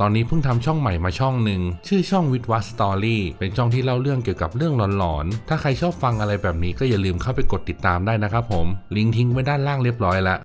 ตอนนี้เพิ่งทำช่องใหม่มาช่องหนึ่งชื่อช่องวิทวัสตอรี่เป็นช่องที่เล่าเรื่องเกี่ยวกับเรื่องหลอนๆ ถ้าใครชอบฟังอะไรแบบนี้ก็อย่าลืมเข้าไปกดติดตามได้นะครับผม ลิงก์ทิ้งไว้ด้านล่างเรียบร้อยแล้ว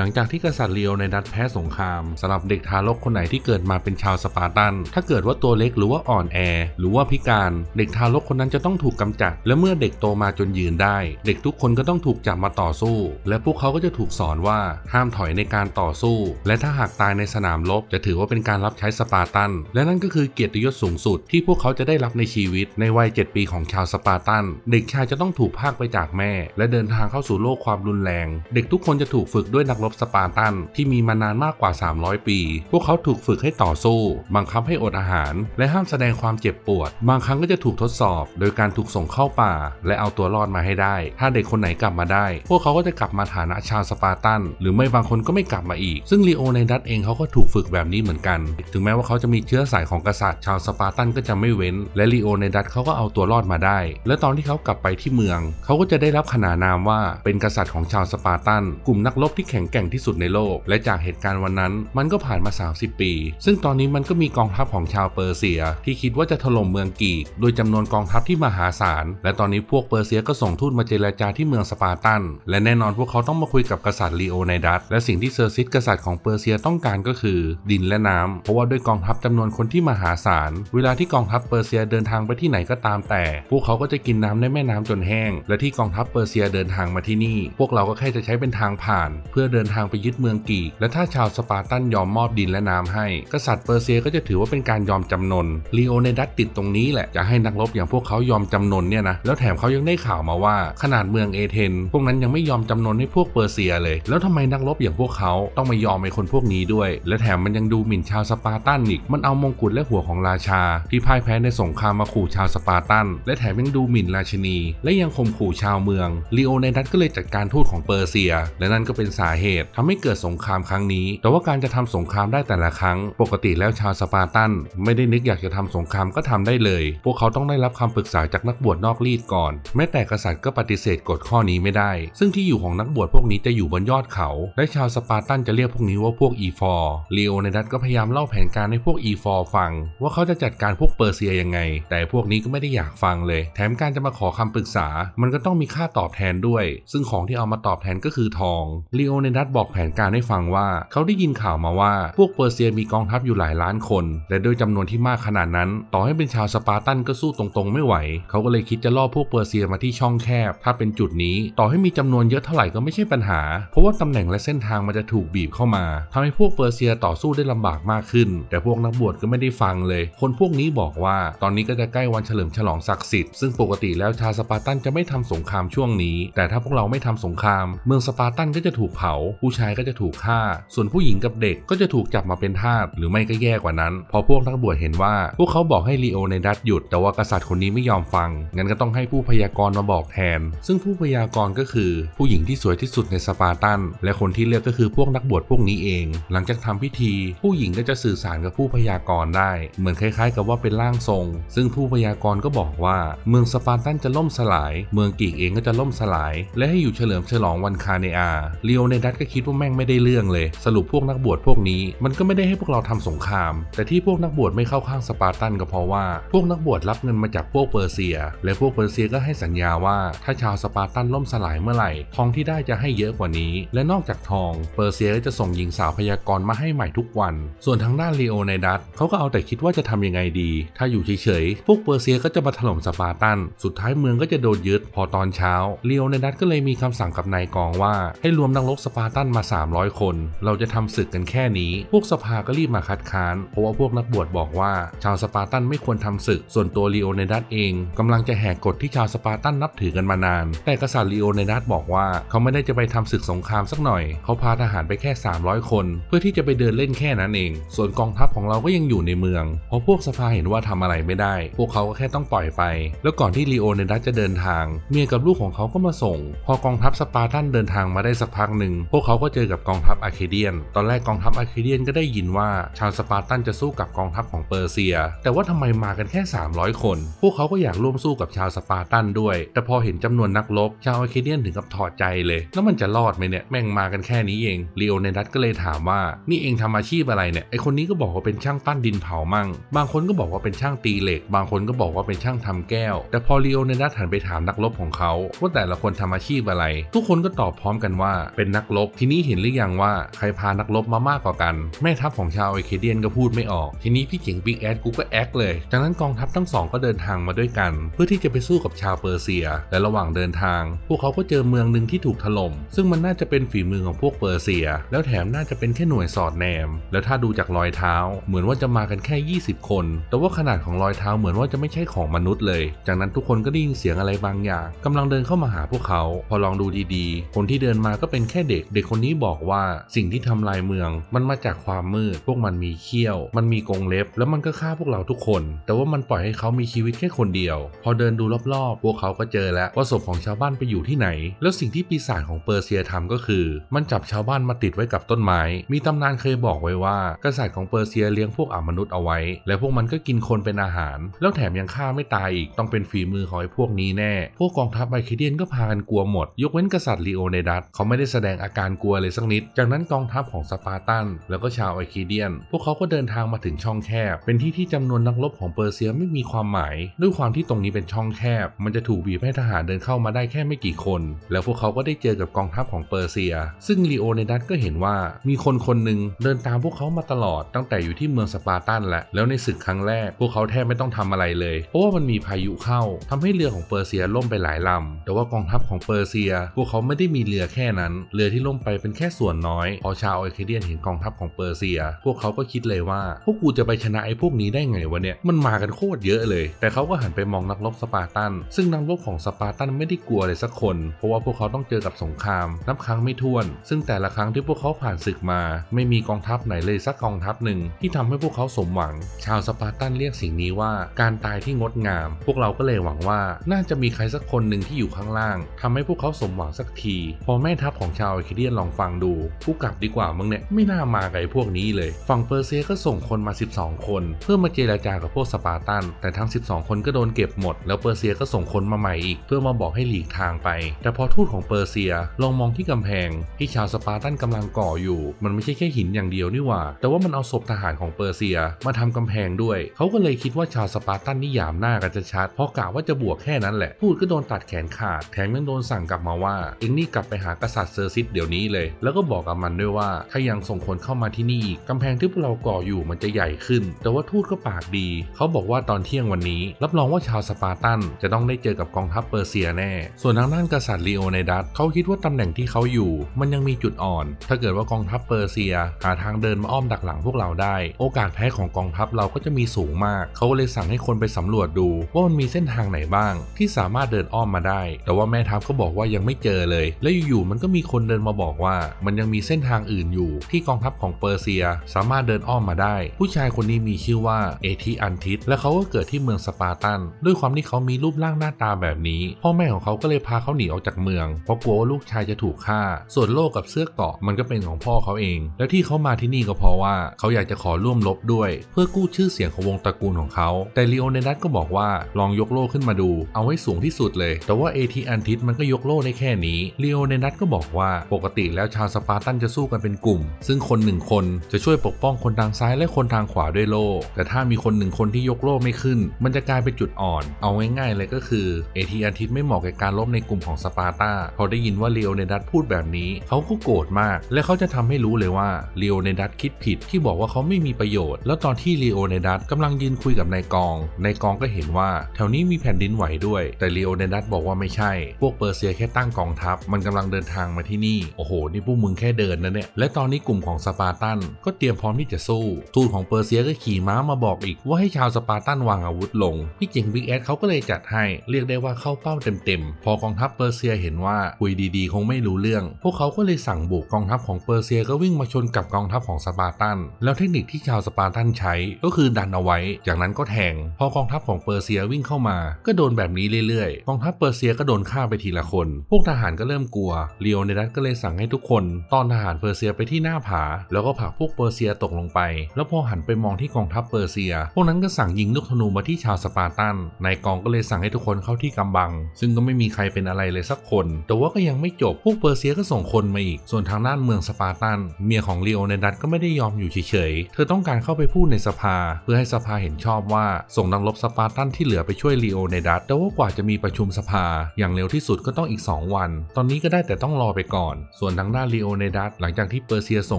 หลังจากที่กษัตริย์เลีโอในดัตแพ้สงครามสำหรับเด็กทารกคนไหนที่เกิดมาเป็นชาวสปาร์ตัน ถ้าเกิดว่าตัวเล็กหรือว่าอ่อนแอ หรือว่าพิการเด็กทารกคนนั้นจะต้องถูกกำจัด และเมื่อเด็กโตมาจนยืนได้ เด็กทุกคนก็ต้องถูกจับมาต่อสู้ และพวกเขาก็จะถูกสอนว่าห้ามถอยในการต่อสู้ และถ้าหากตายในสนามรบจะถือว่าเป็นการรับใช้สปาร์ตัน และนั่นก็คือเกียรติยศสูงสุดที่พวกเขาจะได้รับในชีวิตในวัย 7 ปีของชาวสปาร์ตัน เด็กชายจะต้องถูกพากไปจากแม่ และเดินทางเข้าสู่โลกความรุนแรง เด็กทุกคนจะถูกฝึกด้วยนักรบสปาร์ตันที่มีมานานมากกว่า 300 ปี พวกเขาถูกฝึกให้ต่อสู้ บังคับให้อดอาหาร และห้ามแสดงความเจ็บปวด บางครั้งก็จะถูกทดสอบ โดยการถูกส่งเข้าป่า และเอาตัวรอดมาให้ได้ ถ้าเด็กคนไหนกลับมาได้ พวกเขาก็จะกลับมาฐานะชาวสปาร์ตัน หรือไม่บางคนก็ไม่กลับมาอีก ซึ่งลีโอในดัตเองเขาก็ถูกฝึกแบบนี้เหมือนกัน ถึงแม้ว่าเขาจะมีเชื้อสายของกษัตริย์ชาวสปาร์ตันก็จะไม่เว้น และลีโอในดัตเขาก็เอาตัวรอดมาได้ และตอนที่เขากลับไปที่เมือง เขาก็จะได้รับขนานนามว่าเป็นกษัตริย์ของชาวสปาร์ตัน กลุ่มนักรบที่แข็งแกร่งที่สุดในโลก และจากเหตุการณ์วันนั้นมันก็ผ่านมา 30 ปี ซึ่งตอนนี้มันก็มีกองทัพของชาวเปอร์เซีย ที่คิดว่าจะถล่มเมืองกีกโดยจำนวนกองทัพที่มหาศาล และตอนนี้พวกเปอร์เซียก็ส่งทูตมาเจรจาที่เมืองสปาร์ตัน และแน่นอนพวกเขาต้องมาคุยกับกษัตริย์ลีโอไนดัส และสิ่งที่เซอร์ซิสกษัตริย์ของเปอร์เซียต้องการก็คือ ดินและน้ำเพราะว่าด้วยกองทัพจำนวนคนที่มหาศาล เวลาที่กองทัพเปอร์เซียเดินทางไปที่ไหนก็ตามแต่ พวกเขาก็จะกินน้ำในแม่น้ำจนแห้ง และที่กองทัพเปอร์เซียเดินทางมาที่นี่ พวกเราก็แค่จะใช้เป็นทางผ่าน เพื่อเดินทางไปยึดเมืองกีก และถ้าชาวสปาร์ตันยอมมอบดินและน้ำให้ กษัตริย์เปอร์เซียก็จะถือว่าเป็นการยอมจำนนลีโอเนดัสติดตรงนี้แหละจะให้นักรบอย่างพวกเขายอมจำนนเนี่ยนะแล้วแถมเขายังได้ข่าวมาว่า ขนาดเมืองเอเธนพวกนั้นยังไม่ยอมจำนนให้พวกเปอร์เซียเลย แล้วทำไมนักรบอย่างพวกเขาต้องมายอมไอ้คนพวกนี้ด้วย และแถมมันยังดูหมิ่นชาวสปาร์ตันอีกมันเอามงกุฎและหัวของราชา ที่พ่ายแพ้ในสงครามมาขู่ชาวสปาร์ตัน และแถมยังดูหมิ่นราชินี และยังข่มขู่ชาวเมืองลีโอเนดัสก็เลยจัดการทูตของเปอร์เซีย และนั่นก็เป็นสาเหตุทำให้เกิดสงครามครั้งนี้ แต่ว่าการจะทำสงครามได้แต่ละครั้ง ปกติแล้วชาวสปาร์ตัน ไม่ได้นึกอยากจะทำสงครามก็ทำได้เลย พวกเขาต้องได้รับคำปรึกษาจากนักบวชนอกรีดก่อน แม้แต่กษัตริย์ก็ปฏิเสธกฎข้อนี้ไม่ได้ ซึ่งที่อยู่ของนักบวชพวกนี้จะอยู่บนยอดเขา และชาวสปาร์ตันจะเรียกพวกนี้ว่าพวกอีฟอร์ลีโอเนดัสก็พยายามเล่าแผนการให้พวกอีฟอร์ฟัง ว่าเขาจะจัดการพวกเปอร์เซียยังไง แต่พวกนี้ก็ไม่ได้อยากฟังเลย แถมการจะมาขอคำปรึกษา มันก็ต้องมีค่าตอบแทนด้วย ซึ่งของที่เอามาตอบแทนก็คือทองลีโอเนดสบอกแผนการให้ฟังว่า เขาได้ยินข่าวมาว่าพวกเปอร์เซียมีกองทัพอยู่หลายล้านคน และด้วยจำนวนที่มากขนาดนั้น ต่อให้เป็นชาวสปาร์ตันก็สู้ตรงๆ ไม่ไหว เขาก็เลยคิดจะล่อพวกเปอร์เซียมาที่ช่องแคบ ถ้าเป็นจุดนี้ ต่อให้มีจำนวนเยอะเท่าไหร่ก็ไม่ใช่ปัญหา เพราะว่าตำแหน่งและเส้นทางมันจะถูกบีบเข้ามาทำให้พวกเปอร์เซียต่อสู้ได้ลำบากมากขึ้น แต่พวกนักบวชก็ไม่ได้ฟังเลย คนพวกนี้บอกว่า ตอนนี้ก็จะใกล้วันเฉลิมฉลองศักดิ์สิทธิ์ซึ่งปกติแล้วชาวสปาร์ตันจะไม่ทำสงครามช่วงนี้ แต่ถ้าพวกเราไม่ทำสงคราม เมืองสปาร์ตันก็จะถูกเผาผู้ชายก็จะถูกฆ่า ส่วนผู้หญิงกับเด็กก็จะถูกจับมาเป็นทาสหรือไม่ก็แย่กว่านั้น พอพวกนักบวชเห็นว่า พวกเขาบอกให้ลีโอในดัตหยุด แต่ว่ากษัตริย์คนนี้ไม่ยอมฟัง งั้นก็ต้องให้ผู้พยากรณ์มาบอกแทน ซึ่งผู้พยากรณ์ก็คือ ผู้หญิงที่สวยที่สุดในสปาร์ตัน และคนที่เลือกก็คือพวกนักบวชพวกนี้เอง หลังจากทำพิธี ผู้หญิงก็จะสื่อสารกับผู้พยากรณ์ได้ เหมือนคล้ายๆ กับว่าเป็นร่างทรง ซึ่งผู้พยากรณ์ก็บอกว่า เมืองสปาร์ตันจะล่มสลาย เมืองกีกเองก็จะล่มสลาย และให้อยู่เฉลิมฉลองวันคาเนอาลีโอในดัตก็คิดว่าแม่งไม่ได้เรื่องเลย สรุปพวกนักบวชพวกนี้ มันก็ไม่ได้ให้พวกเราทำสงคราม แต่ที่พวกนักบวชไม่เข้าข้างสปาร์ตันก็เพราะว่า พวกนักบวชรับเงินมาจากพวกเปอร์เซีย และพวกเปอร์เซียก็ให้สัญญาว่าถ้าชาวสปาร์ตันล่มสลายเมื่อไหร่ ทองที่ได้จะให้เยอะกว่านี้ และนอกจากทอง เปอร์เซียก็จะส่งหญิงสาวพยากรณ์มาให้ใหม่ทุกวัน ส่วนทางด้านลีโอไนดัสเขาก็เอาแต่คิดว่าจะทำยังไงดี ถ้าอยู่เฉยๆ พวกเปอร์เซียก็จะมาถล่มสปาร์ตัน สุดท้ายเมืองก็จะโดนยึด พอตอนเช้าลีโอไนดัสก็เลยมีคำสั่งกับนายกองว่าให้รวมนักรบสปาร์ตันมา 300 คน เราจะทำศึกกันแค่นี้ พวกสภาก็รีบมาคัดค้าน เพราะว่าพวกนักบวชบอกว่า ชาวสปาร์ตันไม่ควรทำศึก ส่วนตัวลีโอไนดัสเองกำลังจะแหกกฎที่ชาวสปาร์ตันนับถือกันมานาน แต่กษัตริย์ลีโอไนดัสบอกว่า เขาไม่ได้จะไปทำศึกสงครามสักหน่อย เขาพาทหารไปแค่ 300 คน เพื่อที่จะไปเดินเล่นแค่นั้นเอง ส่วนกองทัพของเราก็ยังอยู่ในเมือง เพราะพวกสภาเห็นว่าทำอะไรไม่ได้ พวกเขาก็แค่ต้องปล่อยไป แล้วก่อนที่ลีโอไนดัสจะเดินทาง เมียกับลูกของเขาก็มาส่ง พอกองทัพสปาร์ตันเดินทางมาได้สักพักหนึ่งพวกวกเขาก็เจอกับกองทัพอาร์เคเดียน ตอนแรกกองทัพอาร์เคเดียนก็ได้ยินว่าชาวสปาร์ตันจะสู้กับกองทัพของเปอร์เซีย แต่ว่าทำไมมากันแค่ 300 คน พวกเขาก็อยากร่วมสู้กับชาวสปาร์ตันด้วย แต่พอเห็นจำนวนนักรบชาวอาร์เคเดียนถึงกับถอดใจเลย แล้วมันจะรอดไหมเนี่ยแม่งมากันแค่นี้เองลีโอเนดัสก็เลยถามว่านี่เองทำอาชีพอะไรเนี่ยไอคนนี้ก็บอกว่าเป็นช่างปั้นดินเผามั่ง บางคนก็บอกว่าเป็นช่างตีเหล็ก บางคนก็บอกว่าเป็นช่างทำแก้ว แต่พอลีโอเนดัสหันไปถามนักรบของเขาว่าแต่ละคนทำอาชีพอะไร ทุกคนก็ตอบพร้อมกันว่าเป็นนักรบทีนี้เห็นหรือยังว่าใครพานักรบมามากกว่ากัน แม่ทัพของชาวเอเคเดียนก็พูดไม่ออก ทีนี้พี่เจ๋งบิ๊กแอดกูก็แอคเลย จากนั้นกองทัพทั้งสองก็เดินทางมาด้วยกัน เพื่อที่จะไปสู้กับชาวเปอร์เซีย และระหว่างเดินทาง พวกเขาก็เจอเมืองหนึ่งที่ถูกถล่ม ซึ่งมันน่าจะเป็นฝีมือของพวกเปอร์เซีย แล้วแถมน่าจะเป็นแค่หน่วยสอดแนม แล้วถ้าดูจากรอยเท้า เหมือนว่าจะมากันแค่ 20 คน แต่ว่าขนาดของรอยเท้าเหมือนว่าจะไม่ใช่ของมนุษย์เลย จากนั้นทุกคนก็ได้ยินเสียงอะไรบางอย่างกำลังเดินเข้ามาหาพวกเขา พอลองดูดีๆ คนที่เดินมาก็เป็นแค่เด็กด็กคนนี้บอกว่าสิ่งที่ทำลายเมือง มันมาจากความมืด พวกมันมีเขี้ยว มันมีกรงเล็บ แล้วมันก็ฆ่าพวกเราทุกคน แต่ว่ามันปล่อยให้เขามีชีวิตแค่คนเดียว พอเดินดูรอบๆ พวกเขาก็เจอแล้วว่าศพของชาวบ้านไปอยู่ที่ไหน แล้วสิ่งที่ปีศาจของเปอร์เซียทำก็คือ มันจับชาวบ้านมาติดไว้กับต้นไม้ มีตำนานเคยบอกไว้ว่า กษัตริย์ของเปอร์เซียเลี้ยงพวกอมนุษย์เอาไว้ และพวกมันก็กินคนเป็นอาหาร แล้วแถมยังฆ่าไม่ตายอีก ต้องเป็นฝีมือของไอ้พวกนี้แน่ พวกกองทัพไบคิเดียนก็พากันกลัวหมด ยกเว้นกษัตริย์ลีโอเนดัสเขาไม่ได้แสดงอาการกลัวเลยสักนิด จากนั้นกองทัพของสปาร์ตัน แล้วก็ชาวไอคิเดียน พวกเขาก็เดินทางมาถึงช่องแคบ เป็นที่ที่จำนวนนักรบของเปอร์เซียไม่มีความหมาย ด้วยความที่ตรงนี้เป็นช่องแคบ มันจะถูกบีบให้ทหารเดินเข้ามาได้แค่ไม่กี่คน แล้วพวกเขาก็ได้เจอกับกองทัพของเปอร์เซีย ซึ่งลีโอเนดัสก็เห็นว่ามีคนคนหนึ่งเดินตามพวกเขามาตลอดตั้งแต่อยู่ที่เมืองสปาร์ตันแหละแล้วในศึกครั้งแรก พวกเขาแทบไม่ต้องทำอะไรเลย เพราะว่ามันมีพายุเข้าทำให้เรือของเปอร์เซียล่มไปหลายลำแต่ว่ากองทัพของเปอร์เซีย พวกเขาไม่ได้มีเรือแค่นั้นเรือที่ล่มไปเป็นแค่ส่วนน้อย พอชาวไอเคเดียนเห็นกองทัพของเปอร์เซีย พวกเขาก็คิดเลยว่า พวกกูจะไปชนะไอ้พวกนี้ได้ไงวะเนี่ย มันมากันโคตรเยอะเลย แต่เขาก็หันไปมองนักรบสปาร์ตัน ซึ่งนักรบของสปาร์ตันไม่ได้กลัวเลยสักคน เพราะว่าพวกเขาต้องเจอกับสงคราม นับครั้งไม่ถ้วน ซึ่งแต่ละครั้งที่พวกเขาผ่านศึกมา ไม่มีกองทัพไหนเลยสักกองทัพหนึ่งที่ทำให้พวกเขาสมหวัง ชาวสปาร์ตันเรียกสิ่งนี้ว่า การตายที่งดงาม พวกเราก็เลยหวังว่าน่าจะมีใครสักคนหนึ่งที่อยู่ข้างล่างทำให้พวกเขาสมหวังสักที พอแม่ทัพของชาวไอคิเดียนลองฟังดูกูกลับดีกว่ามึงเนี่ยไม่น่ามาไอ้พวกนี้เลย ฝั่งเปอร์เซียก็ส่งคนมา 12 คน เพื่อมาเจรจากับพวกสปาร์ตัน แต่ทั้ง 12 คนก็โดนเก็บหมด แล้วเปอร์เซียก็ส่งคนมาใหม่อีก เพื่อมาบอกให้หลีกทางไป แต่พอทูตของเปอร์เซียลองมองที่กำแพง ที่ชาวสปาร์ตันกำลังก่ออยู่ มันไม่ใช่แค่หินอย่างเดียวนี่หว่า แต่ว่ามันเอาศพทหารของเปอร์เซียมาทำกำแพงด้วย เขาก็เลยคิดว่าชาวสปาร์ตันนี่หยามหน้ากันจะชัดพราะกะว่าจะบวกแค่นั้นแหละทูตก็โดนตัดแขนขาดแถมยังโดนสั่งกลับมาว่าเอ็งนี่กลับไปหากษัตริย์เซอร์ซิสเดี๋ยวนี้เลย แล้วก็บอกกับมันด้วยว่าถ้ายังส่งคนเข้ามาที่นี่อีกกำแพงที่พวกเราก่ออยู่มันจะใหญ่ขึ้น แต่ว่าทูตก็ปากดี เขาบอกว่าตอนเที่ยงวันนี้ รับรองว่าชาวสปาร์ตัน จะต้องได้เจอกับกองทัพเปอร์เซียแน่ ส่วนทางด้านกษัตริย์ลีโอเนดัสเขาคิดว่าตำแหน่งที่เขาอยู่ มันยังมีจุดอ่อน ถ้าเกิดว่ากองทัพเปอร์เซีย หาทางเดินมาอ้อมดักหลังพวกเราได้ โอกาสแพ้ของกองทัพเราก็จะมีสูงมาก เขาเลยสั่งให้คนไปสำรวจดู ว่ามันมีเส้นทางไหนบ้าง ที่สามารถเดินอ้อมมาได้ แต่ว่าแม่ทัพก็บอกว่ายังไม่เจอเลย แล้วอยู่ๆมันก็มีคนเดินมาบอกว่ามันยังมีเส้นทางอื่นอยู่ ที่กองทัพของเปอร์เซียสามารถเดินอ้อมมาได้ ผู้ชายคนนี้มีชื่อว่าเอทีอันทิสและเขาก็เกิดที่เมืองสปาร์ตัน ด้วยความที่เขามีรูปร่างหน้าตาแบบนี้ พ่อแม่ของเขาก็เลยพาเขาหนีออกจากเมือง เพราะกลัวว่าลูกชายจะถูกฆ่า ส่วนโล่กับเสื้อเกาะมันก็เป็นของพ่อเขาเอง แล้วที่เขามาที่นี่ก็เพราะว่าเขาอยากจะขอร่วมรบด้วย เพื่อกู้ชื่อเสียงของวงตระกูลของเขา แต่ลีโอเนดัสก็บอกว่าลองยกโล่ขึ้นมาดู เอาให้สูงที่สุดเลย แต่ว่าเอทีอันทิสมันก็ยกโล่ได้แค่นี้ลีโอเนดัสก็บอกว่าปกติแล้วชาวสปาร์ตันจะสู้กันเป็นกลุ่ม ซึ่งคนหนึ่งคนจะช่วยปกป้องคนทางซ้ายและคนทางขวาด้วยโล่แต่ถ้ามีคนหนึ่งคนที่ยกโล่ไม่ขึ้น มันจะกลายเป็นจุดอ่อน เอาง่ายๆเลยก็คือเอทีอันทิสไม่เหมาะกับการลบในกลุ่มของสปาร์ตาพอได้ยินว่าเลโอเนดัสพูดแบบนี้เขาก็โกรธมาก และเขาจะทำให้รู้เลยว่าเลโอเนดัสคิดผิดที่บอกว่าเขาไม่มีประโยชน์ แล้วตอนที่เลโอเนดัสกำลังยืนคุยกับนายกองนายกองก็เห็นว่าแถวนี้มีแผ่นดินไหวด้วย แต่เลโอเนดัสบอกว่าไม่ใช่ พวกเปอร์เซียแค่ตั้งกองทัพ มันกำลังเดินทางมาที่นี่โอ้โห นี่พวกมึงแค่เดินนะเนี่ย และตอนนี้กลุ่มของสปาร์ตันก็เตรียมพร้อมที่จะสู้ ทูตของเปอร์เซียก็ขี่ม้ามาบอกอีกว่าให้ชาวสปาร์ตันวางอาวุธลง พี่เจ๋งบิ๊กแอดเขาก็เลยจัดให้ เรียกได้ว่าเข้าเป้าเต็มๆ พอกองทัพเปอร์เซียเห็นว่าคุยดีๆ คงไม่รู้เรื่อง พวกเขาก็เลยสั่งบุกกองทัพของเปอร์เซียก็วิ่งมาชนกับกองทัพของสปาร์ตัน แล้วเทคนิคที่ชาวสปาร์ตันใช้ก็คือดันเอาไว้ จากนั้นก็แทง พอกองทัพของเปอร์เซียวิ่งเข้ามา ก็โดนแบบนี้เรื่อยๆ กองทัพเปอร์เซียก็โดนฆ่าไปทีละคน พวกทหารก็เริ่มกลัวลีโอเนดัสก็เลยสั่งสั่งให้ทุกคนตอนทหารเปอร์เซียไปที่หน้าผา แล้วก็ผลักพวกเปอร์เซียตกลงไป แล้วพอหันไปมองที่กองทัพเปอร์เซีย พวกนั้นก็สั่งยิงลูกธนูมาที่ชาวสปาร์ตันนายกองก็เลยสั่งให้ทุกคนเข้าที่กำบัง ซึ่งก็ไม่มีใครเป็นอะไรเลยสักคน แต่ว่าก็ยังไม่จบพวกเปอร์เซียก็ส่งคนมาอีก ส่วนทางด้านเมืองสปาร์ตัน เมียของลีโอเนดัสก็ไม่ได้ยอมอยู่เฉยๆเธอต้องการเข้าไปพูดในสภา เพื่อให้สภาเห็นชอบว่าส่งนักรบสปาร์ตันที่เหลือไปช่วยลีโอเนดัสแต่ว่ากว่าจะมีประชุมสภา อย่างเร็วที่สุดก็ต้องอีก 2 วัน ตอนนี้ก็ได้แต่ต้องรอไปก่อนส่วนทางด้านลีโอเนดัสหลังจากที่เปอร์เซียส่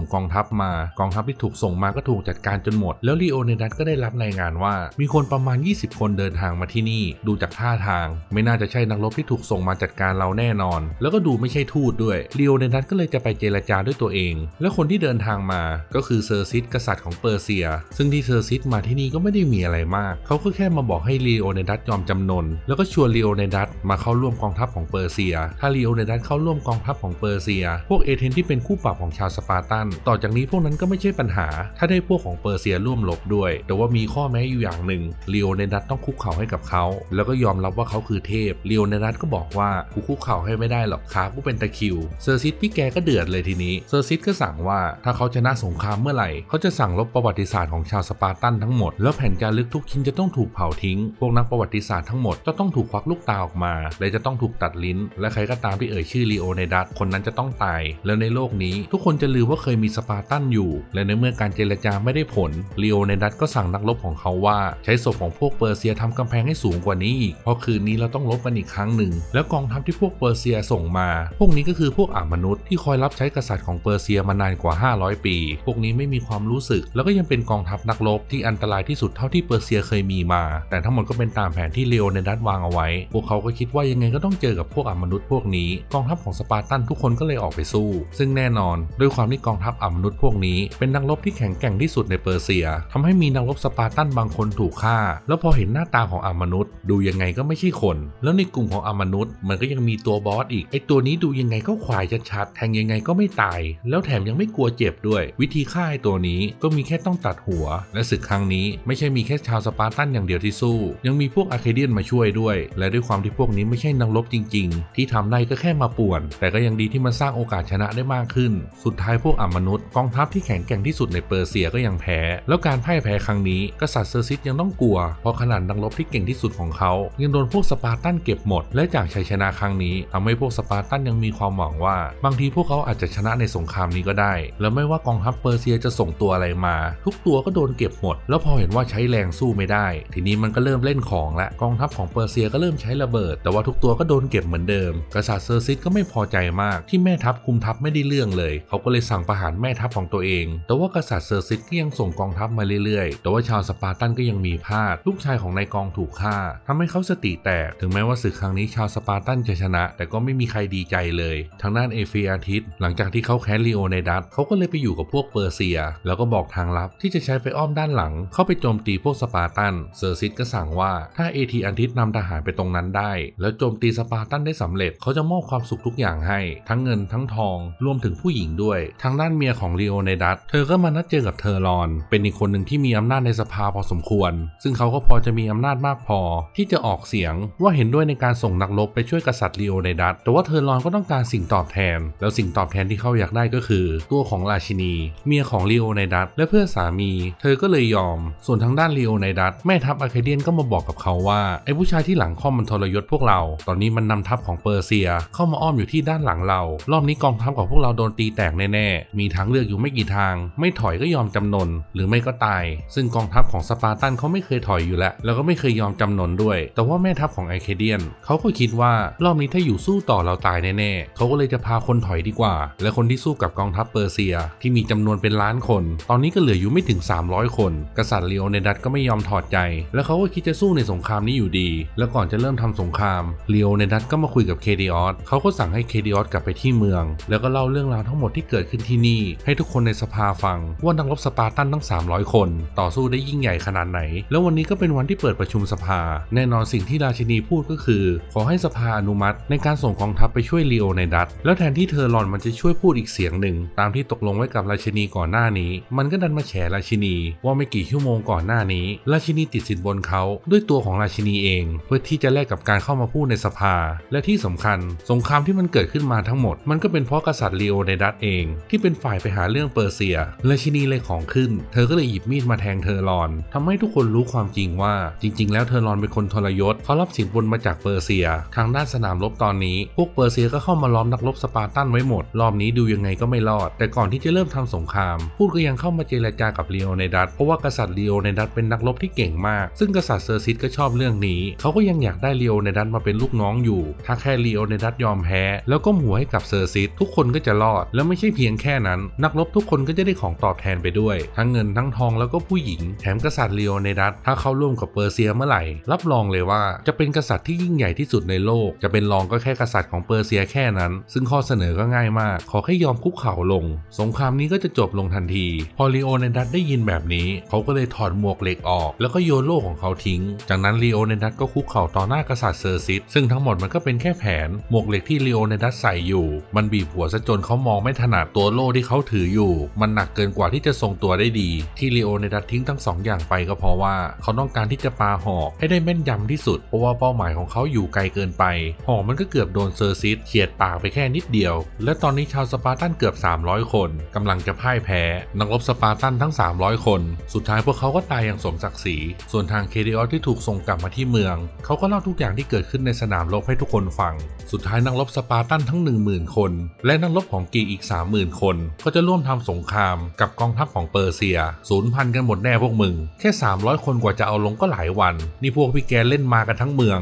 งกองทัพมากองทัพที่ถูกส่งมาก็ถูกจัดการจนหมด แล้วลีโอเนดัสก็ได้รับรายงานว่า มีคนประมาณ 20 คนเดินทางมาที่นี่ ดูจากท่าทาง ไม่น่าจะใช่นักรบที่ถูกส่งมาจัดการเราแน่นอน แล้วก็ดูไม่ใช่ทูตด้วยลีโอเนดัสก็เลยจะไปเจรจาด้วยตัวเอง และคนที่เดินทางมาก็คือเซอร์ซิสกษัตริย์ของเปอร์เซีย ซึ่งที่เซอร์ซิสมาที่นี่ก็ไม่ได้มีอะไรมากเขาก็แค่มาบอกให้ลีโอเนดัสยอมจำนน แล้วก็ชวนลีโอเนดัสมาเข้าร่วมกองทัพของเปอร์เซีย ถ้าลีโอเนดัสเข้าร่วมกองทัพของเปอร์เซียพวกเอเธนที่เป็นคู่ปรับของชาวสปาร์ตัน ต่อจากนี้พวกนั้นก็ไม่ใช่ปัญหา ถ้าได้พวกของเปอร์เซียร่วมรบด้วย แต่ว่ามีข้อแม้อยู่อย่างหนึ่งเลีโอเนดัสต้องคุกเข่าให้กับเขา แล้วก็ยอมรับว่าเขาคือเทพเลีโอเนดัสก็บอกว่ากูคุกเข่าให้ไม่ได้หรอกขากูเป็นตะคิวเซอร์ซิสพี่แกก็เดือดเลยทีนี้เซอร์ซิสก็สั่งว่าถ้าเขาชนะสงครามเมื่อไหร่เขาจะสั่งลบประวัติศาสตร์ของชาวสปาร์ตันทั้งหมดแล้วแผ่นจารึกทุกชิ้นจะต้องถูกเผาทิ้ง พวกนักประวัติศาสตร์ทั้งหมดจะต้องถูกควักลูกตาออกมา และจะต้องถูกตัดลิ้น และใครก็ตามที่เอ่ยชื่อลีโอเนดัสคนนั้นจะต้องตาย แล้วในโลกนี้ ทุกคนจะลืมว่าเคยมีสปาร์ตันอยู่ และในเมื่อการเจรจาไม่ได้ผลเลีโอเนดัสก็สั่งนักรบของเขาว่า ใช้ศพของพวกเปอร์เซียทำกำแพงให้สูงกว่านี้อีกเพราะคืนนี้เราต้องรบกันอีกครั้งหนึ่ง แล้วกองทัพที่พวกเปอร์เซียส่งมา พวกนี้ก็คือพวกอามนุษย์ที่คอยรับใช้กษัตริย์ของเปอร์เซียมานานกว่า 500 ปี พวกนี้ไม่มีความรู้สึก แล้วก็ยังเป็นกองทัพนักรบที่อันตรายที่สุดเท่าที่เปอร์เซียเคยมีมา แต่ทั้งหมดก็เป็นตามแผนที่เลโอเนดัสวางเอาไว้ พวกเขาก็คิดว่ายังไงก็ต้องเจอกับพวกอามนุษย์พวกนี้ กองทัพของสปาร์ตันทุกคนก็เลยออกไปสู้ ซึ่งแน่นอนด้วยความที่กองทัพอามนุษย์พวกนี้เป็นนักรบที่แข็งแกร่งที่สุดในเปอร์เซียทำให้มีนักรบสปาร์ตันบางคนถูกฆ่า แล้วพอเห็นหน้าตาของอามนุษย์ ดูยังไงก็ไม่ใช่คน แล้วในกลุ่มของอามนุษย์ มันก็ยังมีตัวบอสอีกไอตัวนี้ดูยังไงก็ควายชัดๆแทงยังไงก็ไม่ตาย แล้วแถมยังไม่กลัวเจ็บด้วย วิธีฆ่าไอตัวนี้ก็มีแค่ต้องตัดหัว และศึกครั้งนี้ไม่ใช่มีแค่ชาวสปาร์ตันอย่างเดียวที่สู้ ยังมีพวกอาร์เคเดียนมาช่วยด้วย และด้วยความที่พวกนี้ไม่ใช่นักรบจริง ๆ ที่ทำได้ก็แค่มาป่วน แต่ก็ยังดีที่มันสร้างโอกาสชนะได้มากขึ้น สุดท้ายพวกอามนุษย์กองทัพที่แข็งแกร่งที่สุดในเปอร์เซียก็ยังแพ้ แล้วการพ่ายแพ้ครั้งนี้กษัตริย์เซอร์ซิสยังต้องกลัว เพราะขนาดนักรบที่เก่งที่สุดของเขายังโดนพวกสปาร์ตันเก็บหมด และจากชัยชนะครั้งนี้ทำให้พวกสปาร์ตันยังมีความหวังว่า บางทีพวกเขาอาจจะชนะในสงครามนี้ก็ได้ แล้วไม่ว่ากองทัพเปอร์เซียจะส่งตัวอะไรมา ทุกตัวก็โดนเก็บหมด แล้วพอเห็นว่าใช้แรงสู้ไม่ได้ ทีนี้มันก็เริ่มเล่นของและกองทัพของเปอร์เซียก็เริ่มใช้ระเบิด แต่ว่าทุกตัวก็โดนเก็บเหมือนเดิม กษัตริย์เซอร์ซิสก็ไม่พอใจมากที่แม่ทัพคุมทัพไม่ได้เรื่องเลย เขาก็เลยสั่งประหารแม่ทัพของตัวเอง แต่ว่ากษัตริย์เซอร์ซิสก็ยังส่งกองทัพมาเรื่อยๆ แต่ว่าชาวสปาร์ตันก็ยังมีพลาด ลูกชายของนายกองถูกฆ่าทำให้เขาสติแตก ถึงแม้ว่าศึกครั้งนี้ชาวสปาร์ตันจะชนะ แต่ก็ไม่มีใครดีใจเลย ทางด้านเอเฟียอาทิตย์ หลังจากที่เขาแค้นลีโอในดัสเขาก็เลยไปอยู่กับพวกเปอร์เซีย แล้วก็บอกทางลับที่จะใช้ไปอ้อมด้านหลัง เข้าไปโจมตีพวกสปาร์ตัน เซอร์ซิสก็สั่งว่าถ้าเอทีอาทิตย์นำทหารไปตรงนั้นได้ แล้วโจมตีสปาร์ตันได้สำเร็จ เขาจะมอบความสุขทุกอย่างให้ ทั้งเงินทั้งทอง รวมถึงผู้หญิงด้วย ทางด้านเมียของลีโอในดัสเธอก็มานัดเจอกับเทอร์รอน เป็นอีกคนหนึ่งที่มีอำนาจในสภาพอสมควร ซึ่งเขาก็พอจะมีอำนาจมากพอ ที่จะออกเสียงว่าเห็นด้วยในการส่งนักรบไปช่วยกษัตริย์ลีโอในดัสแต่ว่าเทอร์รอนก็ต้องการสิ่งตอบแทน แล้วสิ่งตอบแทนที่เขาอยากได้ก็คือ ตัวของราชินี เมียของลีโอในดัสและเพื่อสามี เธอก็เลยยอม ส่วนทางด้านลีโอในดัสแม่ทัพอาร์เคเดียนก็มาบอกกับเขาว่าไอ้ผู้ชายที่หลังค่อมมันทรยศพวกเรา ตอนนี้มันนำทัพของเปอร์เซีย เข้ามาอ้อมอยู่ที่ด้านหลังเรารออบนี้กองทัพของพวกเราโดนตีแตกแน่ๆ มีทางเลือกอยู่ไม่กี่ทาง ไม่ถอยก็ยอมจำนน หรือไม่ก็ตาย ซึ่งกองทัพของสปาร์ตันเขาไม่เคยถอยอยู่แล้ว แล้วก็ไม่เคยยอมจำนนด้วย แต่ว่าแม่ทัพของไอเคเดียนเขาก็คิดว่ารอบนี้ถ้าอยู่สู้ต่อเราตายแน่ๆ เขาก็เลยจะพาคนถอยดีกว่า และคนที่สู้กับกองทัพเปอร์เซีย ที่มีจำนวนเป็นล้านคน ตอนนี้ก็เหลืออยู่ไม่ถึง 300 คน กษัตริย์เลโอเนดัสก็ไม่ยอมถอดใจ แล้วเขาก็คิดจะสู้ในสงครามนี้อยู่ดี แล้วก่อนจะเริ่มทำสงครามเลโอเนดัสก็มาคุยกับเคเดียสเขาก็สั่งให้เคเดียสกลับไปที่เมือง แล้วก็เล่าเรื่องราวทั้งหมดที่เกิดขึ้นที่นี่ ให้ทุกคนในสภาฟังว่านักรบสปาร์ตันทั้ง 300 คน ต่อสู้ได้ยิ่งใหญ่ขนาดไหน แล้ววันนี้ก็เป็นวันที่เปิดประชุมสภา แน่นอนสิ่งที่ราชินีพูดก็คือ ขอให้สภาอนุมัติ ในการส่งกองทัพไปช่วยลีโอในดัตแล้วแทนที่เธอรอนมันจะช่วยพูดอีกเสียงหนึ่ง ตามที่ตกลงไว้กับราชินีก่อนหน้านี้ มันก็ดันมาแฉราชินี ว่าไม่กี่ชั่วโมงก่อนหน้านี้ ราชินีติดสินบนเขาด้วยตัวของราชินีเอง เพื่อที่จะแลกกับการเข้ามาพูดในสภา และที่สำคัญ สงครามที่มันเกิดขึ้นมาทั้งหมดมันก็เป็นเพราะกษัตริย์ลีโอไนดัสเอง ที่เป็นฝ่ายไปหาเรื่องเปอร์เซีย และชินีเลยของขึ้น เธอก็เลยหยิบมีดมาแทงเทอรอนทำให้ทุกคนรู้ความจริงว่า จริง ๆ แล้วเทอรอนเป็นคนทรยศเขารับสินบนมาจากเปอร์เซีย ทางด้านสนามรบตอนนี้ พวกเปอร์เซียก็เข้ามาล้อมนักรบสปาร์ตันไว้หมด รอบนี้ดูยังไงก็ไม่รอด แต่ก่อนที่จะเริ่มทำสงคราม พูดก็ยังเข้ามาเจรจากับลีโอไนดัสเพราะว่ากษัตริย์ลีโอไนดัสเป็นนักรบที่เก่งมาก ซึ่งกษัตริย์เซอร์ซิสก็ชอบเรื่องนี้ เขาก็ยังอยากได้ลีโอไนดัสมาเป็นลูกน้องอยู่ ถ้าแค่ลีโอไนดัสยอมแพ้ แล้วก็หัวให้กับเซอร์ซิสทุกคนก็จะรอด แล้วไม่ใช่เพียงแค่นั้น นักรบทุกคนก็จะได้ของตอบแทนไปด้วย ทั้งเงินทั้งทองแล้วก็ผู้หญิง แถมกษัตริย์เลโอไนดัสถ้าเข้าร่วมกับเปอร์เซียเมื่อไหร่ รับรองเลยว่าจะเป็นกษัตริย์ที่ยิ่งใหญ่ที่สุดในโลก จะเป็นรองก็แค่กษัตริย์ของเปอร์เซียแค่นั้น ซึ่งข้อเสนอก็ง่ายมาก ขอแค่ยอมคุกเข่าลง สงครามนี้ก็จะจบลงทันที พอลีโอไนดัสได้ยินแบบนี้ เขาก็เลยถอดหมวกเหล็กออก แล้วก็โยนโล่ของเขาทิ้ง จากนั้นลีโอไนดัสก็คุกเข่าต่อหน้ากษัตริย์เซอร์ซิสซึ่งทั้งหมดมันก็เป็นแค่แผน หมวกเหล็กที่ลีโอไนดัสใส่อยู่มันบีบหัวซะจนเขามองไม่ถนัดตัวโล่ที่เขาถืออยู่ มันหนักเกินกว่าที่จะทรงตัวได้ดี ที่ลีโอไนดัสทิ้งทั้งสองอย่างไปก็เพราะว่า เขาต้องการที่จะปาหอกให้ได้แม่นยำที่สุด เพราะว่าเป้าหมายของเขาอยู่ไกลเกินไป หอกมันก็เกือบโดนเซอร์ซิสเฉียดปากไปแค่นิดเดียว และตอนนี้ชาวสปาร์ตันเกือบ 300 คนกำลังจะพ่ายแพ้นักรบสปาร์ตันทั้ง 300 คน สุดท้ายพวกเขาก็ตายอย่างสมศักดิ์ศรี ส่วนทางเคเดออสที่ถูกส่งกลับมาที่เมือง เขาก็เล่าทุกอย่างที่เกิดขึ้นในสนามรบให้ทุกคนฟัง สุดท้ายนักรบสปาร์ตันทั้ง 10,000 คนและนักรบของกรีกอีก 30,000 คน ก็จะร่วมทำสงครามกับกองทัพของเปอร์เซียศูนย์พันกันหมดแน่พวกมึง แค่ 300 คนกว่าจะเอาลงก็หลายวัน นี่พวกพี่แกเล่นมากันทั้งเมือง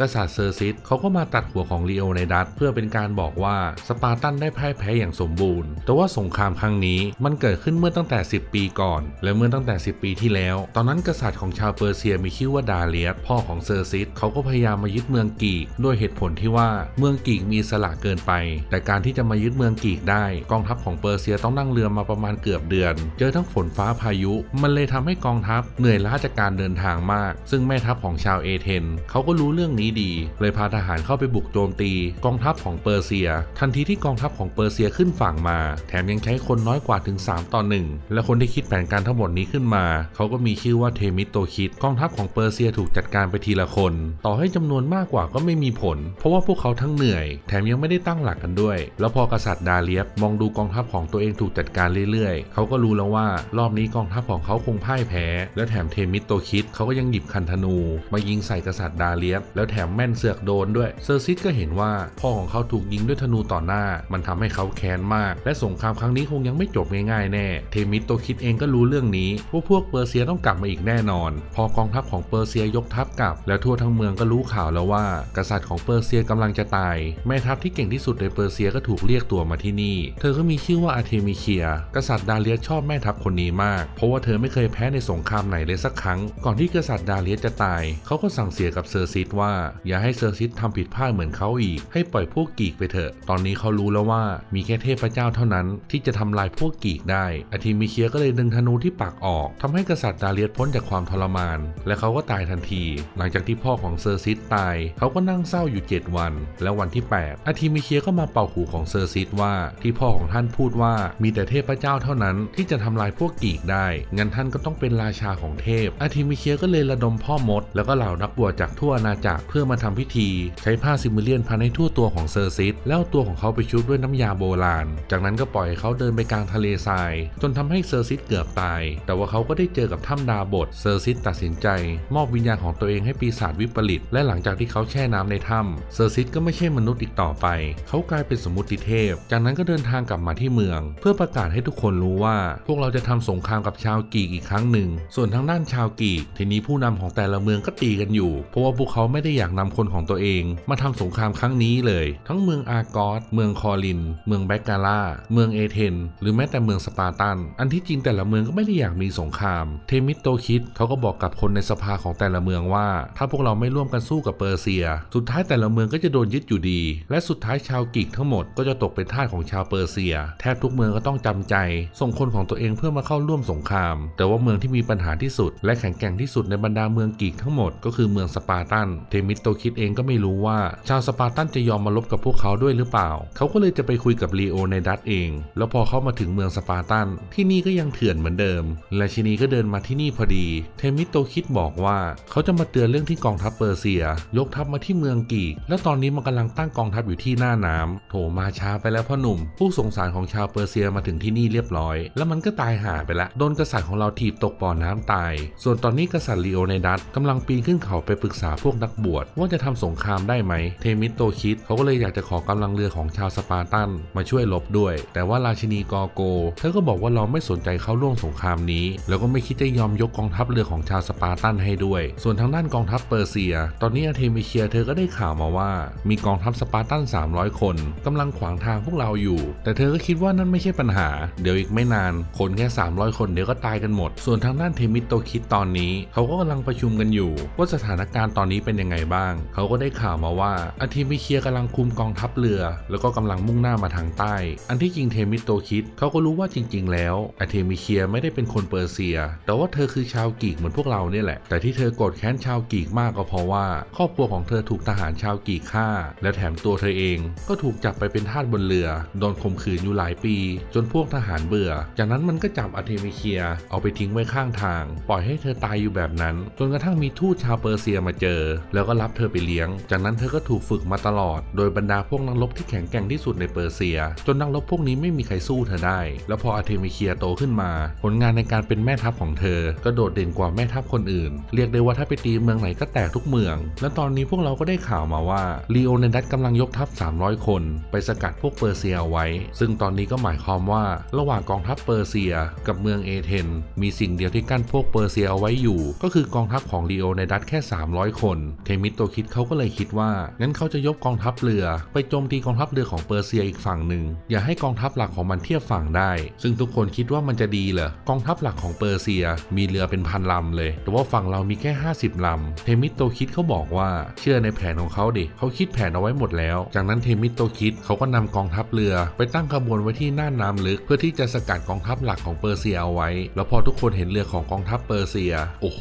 กษัตริย์เซอร์ซิสเขาก็มาตัดหัวของลีโอไนดัสเพื่อเป็นการบอกว่าสปาร์ตันได้พ่ายแพ้อย่างสมบูรณ์ แต่ว่าสงครามครั้งนี้มันเกิดขึ้นเมื่อตั้งแต่ 10 ปีก่อน และเมื่อตั้งแต่ 10 ปีที่แล้ว ตอนนั้นกษัตริย์ของชาวเปอร์เซียมีชื่อว่าดาเลียสพ่อของเซอร์ซิสเขาก็พยายามมายึดเมืองกีกด้วยเหตุผลที่ว่าเมืองกีกมีสละเกินไป แต่การที่จะมายึดเมืองกีกได้ กองทัพของเปอร์เซียต้องนั่งเรือมาประมาณเกือบเดือน เจอทั้งฝนฟ้าพายุ มันเลยทำให้กองทัพเหนื่อยล้าจากการเดินทางมาก ซึ่งแม่ทัพของชาวเอเธนเขาก็รู้เรื่องนี้ดี เลยพาทหารเข้าไปบุกโจมตี กองทัพของเปอร์เซีย ทันทีที่กองทัพของเปอร์เซียขึ้นฝั่งมา แถมยังใช้คนน้อยกว่าถึง 3 ต่อ 1 และคนที่คิดแผนการทั้งหมดนี้ขึ้นมา เขาก็มีชื่อว่าเทมิโตคิด กองทัพของเปอร์เซียถูกจัดการไปทีละคน ต่อให้จำนวนมากกว่าก็ไม่มีผล เพราะว่าพวกเขาทั้งเหนื่อย แถมยังไม่ได้ตั้งหลักกันด้วย แล้วพอกษัตริย์ดาเลียสมองดูกองทัพของตัวเองถูกจัดการเรื่อยๆ เขาก็รู้แล้วว่ารอบนี้กองทัพของเขาคงพ่ายแพ้ และแถมเทมิโตคิดเขาก็ยังหยิบคันธนูมายิงใส่กษัตริย์ดาเลียสแล้วแถมแม่นเสือกโดนด้วย เซอร์ซิสก็เห็นว่าพ่อของเขาถูกยิงด้วยธนูต่อหน้า มันทำให้เขาแค้นมาก และสงครามครั้งนี้คงยังไม่จบง่ายๆแน่ เทมิสโตคิดเองก็รู้เรื่องนี้ว่าพวกเปอร์เซียต้องกลับมาอีกแน่นอน พอกองทัพของเปอร์เซียยกทัพกลับ แล้วทั่วทั้งเมืองก็รู้ข่าวแล้วว่า กษัตริย์ของเปอร์เซียกำลังจะตาย แม่ทัพที่เก่งที่สุดในเปอร์เซียก็ถูกเรียกตัวมาที่นี่ เธอก็มีชื่อว่าอารเทมิเคีย กษัตริย์ดาเลียสชอบแม่ทัพคนนี้มาก เพราะว่าเธอไม่เคยแพ้ในสงครามไหนเลยสักครั้ง ก่อนที่กษัตริย์ดาเลียสจะตาย เขาก็สั่งเสียกับเซอร์ซิสว่าอย่าให้เซอร์ซิสทำผิดพลาดเหมือนเขาอีก ให้ปล่อยพวกกีกไปเถอะ ตอนนี้เขารู้แล้วว่ามีแค่เทพเจ้าเท่านั้นที่จะทำลายพวกกีกได้ อาทิมิเคียก็เลยดึงธนูที่ปักออกทำให้กษัตริย์ดาเลียสพ้นจากความทรมาน และเขาก็ตายทันที หลังจากที่พ่อของเซอร์ซิสตาย เขาก็นั่งเศร้าอยู่ 7 วัน และวันที่ 8 อาทิมิเคียก็มาเป่าหูของเซอร์ซิสว่าที่พ่อของท่านพูดว่ามีแต่เทพเจ้าเท่านั้นที่จะทำลายพวกกีกได้ งั้นท่านก็ต้องเป็นราชาของเทพ อาทิมิเคียก็เลยระดมพ่อมด แล้วก็เหล่านักบวชจากทั่วอาณาจักรเพื่อมาทำพิธีใช้ผ้าซิมิเลียนพันให้ทั่วตัวของเซอร์ซิสแล้วตัวของเขาไปชุบด้วยน้ำยาโบราณ จากนั้นก็ปล่อยเขาเดินไปกลางทะเลทราย จนทำให้เซอร์ซิสเกือบตาย แต่ว่าเขาก็ได้เจอกับถ้ำดาบทเซอร์ซิสตัดสินใจ มอบวิญญาณของตัวเองให้ปีศาจวิปริต และหลังจากที่เขาแช่น้ำในถ้ำเซอร์ซิสก็ไม่ใช่มนุษย์อีกต่อไป เขากลายเป็นสมมติเทพ จากนั้นก็เดินทางกลับมาที่เมือง เพื่อประกาศให้ทุกคนรู้ว่า พวกเราจะทำสงครามกับชาวกีกอีกครั้งหนึ่ง ส่วนทางด้านชาวกีกทีนี้ผู้นำของแต่ละเมืองก็ตีกันอยู่ เพราะว่าพวกเขาไม่ได้อยากนำคนของตัวเอง มาทำสงครามครั้งนี้เลย ทั้งเมืองอากอส เมืองคอริน เมืองแบกกาล่า เมืองเอเธน หรือแม้แต่เมืองสปาร์ตัน อันที่จริงแต่ละเมืองก็ไม่ได้อยากมีสงคราม เทมิสโตคิดเขาก็บอกกับคนในสภาของแต่ละเมืองว่า ถ้าพวกเราไม่ร่วมกันสู้กับเปอร์เซีย สุดท้ายแต่ละเมืองก็จะโดนยึดอยู่ดี และสุดท้ายชาวกีกทั้งหมดก็จะตกเป็นทาสของชาวเปอร์เซีย แทบทุกเมืองก็ต้องจำใจ ส่งคนของตัวเองเพื่อมาเข้าร่วมสงคราม แต่ว่าเมืองที่มีปัญหาที่สุด และแข็งแกร่งที่สุดในบรรดาเมืองกีกทั้งหมดก็คือเมืองสปาร์ตัน เทมิมิสโตคิดเองก็ไม่รู้ว่า ชาวสปาร์ตันจะยอมมาลบกับพวกเขาด้วยหรือเปล่า เขาก็เลยจะไปคุยกับลีโอในดัตเอง แล้วพอเขามาถึงเมืองสปาร์ตัน ที่นี่ก็ยังเถื่อนเหมือนเดิมราชินีก็เดินมาที่นี่พอดี เทมิสโตคิดบอกว่า เขาจะมาเตือนเรื่องที่กองทัพเปอร์เซีย ยกทัพมาที่เมืองกีก แล้วตอนนี้มันกำลังตั้งกองทัพอยู่ที่หน้าน้ำโถมาช้าไปแล้วพ่อหนุ่ม ผู้สงสารของชาวเปอร์เซียมาถึงที่นี่เรียบร้อย แล้วมันก็ตายหาไปละโดนกษัตริย์ของเราถีบตกบ่อน้ำตาย ส่วนตอนนี้กษัตริย์ลีโอในดัตกำลังปีนขึ้นเขาไปปรึกษาพวกนักบวชว่าจะทำสงครามได้ไหม เทมิสโตคิดเขาก็เลยอยากจะขอกำลังเรือของชาวสปาร์ตันมาช่วยรบด้วย แต่ว่าราชินีกอโกเธอก็บอกว่าเราไม่สนใจเข้าร่วมสงครามนี้ แล้วก็ไม่คิดจะยอมยกกองทัพเรือของชาวสปาร์ตันให้ด้วย ส่วนทางด้านกองทัพเปอร์เซีย ตอนนี้อาเทมิเคียเธอก็ได้ข่าวมาว่า มีกองทัพสปาร์ตัน 300 คนกำลังขวางทางพวกเราอยู่ แต่เธอก็คิดว่านั่นไม่ใช่ปัญหา เดี๋ยวอีกไม่นาน คนแค่ 300 คนเดี๋ยวก็ตายกันหมด ส่วนทางด้านเทมิโตคิดตอนนี้ เขาก็กำลังประชุมกันอยู่ ว่าสถานการณ์ตอนนี้เป็นยังไงบ้าง เขาก็ได้ข่าวมาว่าอาเทมิเคียกำลังคุมกองทัพเรือ แล้วก็กำลังมุ่งหน้ามาทางใต้ อันที่จริงเทมิโตคิดเขาก็รู้ว่าจริง ๆ แล้วอาเทมิเคียไม่ได้เป็นคนเปอร์เซีย แต่ว่าเธอคือชาวกีกเหมือนพวกเราเนี่ยแหละ แต่ที่เธอโกรธแค้นชาวกีกมากก็เพราะว่า ครอบครัวของเธอถูกทหารชาวกีกฆ่า และแถมตัวเธอเอง ก็ถูกจับไปเป็นทาสบนเรือ โดนข่มขืนอยู่หลายปี จนพวกทหารเบื่อ จากนั้นมันก็จับอาเทมิเคียเอาไปทิ้งไว้ข้างทาง ปล่อยให้เธอตายอยู่แบบนั้น จนกระทั่งมีทูตชาวเปอร์เซียมาเจอ แล้วก็รับเธอไปเลี้ยง จากนั้นเธอก็ถูกฝึกมาตลอด โดยบรรดาพวกนักรบที่แข็งแกร่งที่สุดในเปอร์เซีย จนนักรบพวกนี้ไม่มีใครสู้เธอได้ แล้วพออาเทมิเคียโตขึ้นมา ผลงานในการเป็นแม่ทัพของเธอ ก็โดดเด่นกว่าแม่ทัพคนอื่น เรียกได้ว่าถ้าไปตีเมืองไหนก็แตกทุกเมือง และตอนนี้พวกเราก็ได้ข่าวมาว่าลีโอเนดัสกำลังยกทัพ 300 คน ไปสกัดพวกเปอร์เซียเอาไว้ ซึ่งตอนนี้ก็หมายความว่าระหว่างกองทัพเปอร์เซีย กับเมืองเอเธนมีสิ่งเดียวที่กั้นพวกเปอร์เซียเอาไว้อยู่ ก็คือกองทัพของลีโอเนดัสแค่ 300 คนเทมิสโตคิดเขาก็เลยคิดว่างั้นเขาจะยกกองทัพเรือ ไปโจมตีกองทัพเรือของเปอร์เซียอีกฝั่งหนึ่งอย่าให้กองทัพหลักของมันเทียบฝั่งได้ ซึ่งทุกคนคิดว่ามันจะดีเหรอกองทัพหลักของเปอร์เซียมีเรือเป็นพันลำเลย แต่ว่าฝั่งเรามีแค่ 50ลำเทมิสโตคิดเขาบอกว่าเชื่อในแผนของเขาดิเขาคิดแผนเอาไว้หมดแล้ว จากนั้นเทมิสโตคิดเขาก็นำกองทัพเรือ ไปตั้งขบวนไว้ที่หน้าน้ำลึก เพื่อที่จะสกัดกองทัพหลักของเปอร์เซียเอาไว้ แล้วพอทุกคนเห็นเรือของกองทัพเปอร์เซีย โอ้โห